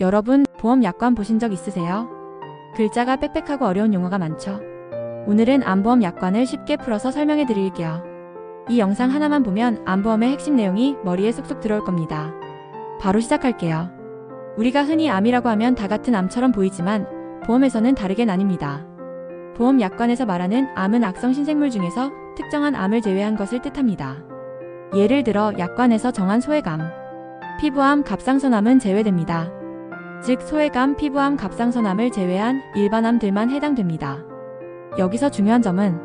여러분, 보험 약관 보신 적 있으세요? 글자가 빽빽하고 어려운 용어가 많죠. 오늘은 암보험 약관을 쉽게 풀어서 설명해 드릴게요. 이 영상 하나만 보면 암보험의 핵심 내용이 머리에 쏙쏙 들어올 겁니다. 바로 시작할게요. 우리가 흔히 암이라고 하면 다 같은 암처럼 보이지만 보험에서는 다르게 나뉩니다. 보험 약관에서 말하는 암은 악성 신생물 중에서 특정한 암을 제외한 것을 뜻합니다. 예를 들어 약관에서 정한 소외감, 피부암, 갑상선암은 제외됩니다. 즉 소외감, 피부암, 갑상선암을 제외한 일반암들만 해당됩니다. 여기서 중요한 점은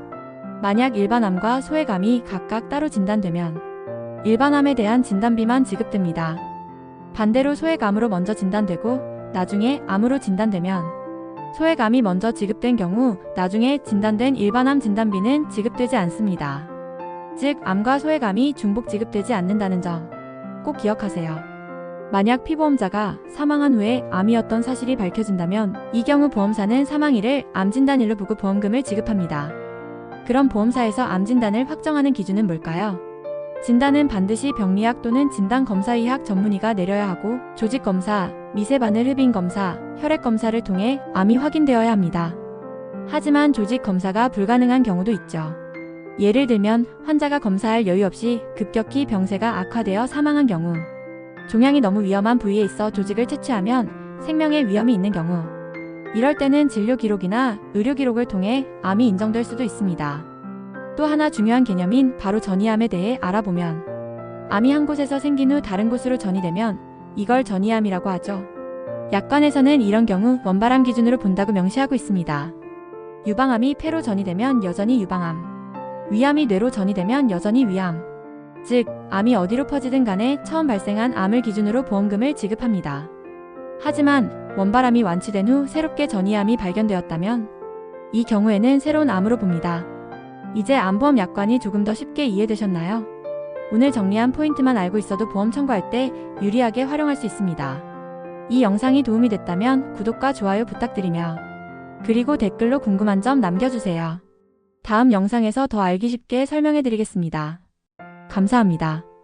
만약 일반암과 소외감이 각각 따로 진단되면 일반암에 대한 진단비만 지급됩니다. 반대로 소외감으로 먼저 진단되고 나중에 암으로 진단되면 소외감이 먼저 지급된 경우 나중에 진단된 일반암 진단비는 지급되지 않습니다. 즉 암과 소외감이 중복 지급되지 않는다는 점 꼭 기억하세요. 만약 피보험자가 사망한 후에 암이었던 사실이 밝혀진다면 이 경우 보험사는 사망일을 암 진단일로 보고 보험금을 지급합니다. 그럼 보험사에서 암 진단을 확정하는 기준은 뭘까요? 진단은 반드시 병리학 또는 진단검사의학 전문의가 내려야 하고 조직검사, 미세바늘 흡인 검사, 혈액 검사를 통해 암이 확인되어야 합니다. 하지만 조직 검사가 불가능한 경우도 있죠. 예를 들면 환자가 검사할 여유 없이 급격히 병세가 악화되어 사망한 경우, 종양이 너무 위험한 부위에 있어 조직을 채취하면 생명의 위험이 있는 경우, 이럴 때는 진료 기록이나 의료 기록을 통해 암이 인정될 수도 있습니다. 또 하나 중요한 개념인 바로 전이암에 대해 알아보면 암이 한 곳에서 생긴 후 다른 곳으로 전이되면 이걸 전이암이라고 하죠. 약관에서는 이런 경우 원발암 기준으로 본다고 명시하고 있습니다. 유방암이 폐로 전이되면 여전히 유방암, 위암이 뇌로 전이되면 여전히 위암. 즉, 암이 어디로 퍼지든 간에 처음 발생한 암을 기준으로 보험금을 지급합니다. 하지만 원발암이 완치된 후 새롭게 전이암이 발견되었다면 이 경우에는 새로운 암으로 봅니다. 이제 암보험 약관이 조금 더 쉽게 이해되셨나요? 오늘 정리한 포인트만 알고 있어도 보험 청구할 때 유리하게 활용할 수 있습니다. 이 영상이 도움이 됐다면 구독과 좋아요 부탁드리며 그리고 댓글로 궁금한 점 남겨주세요. 다음 영상에서 더 알기 쉽게 설명해 드리겠습니다. 감사합니다.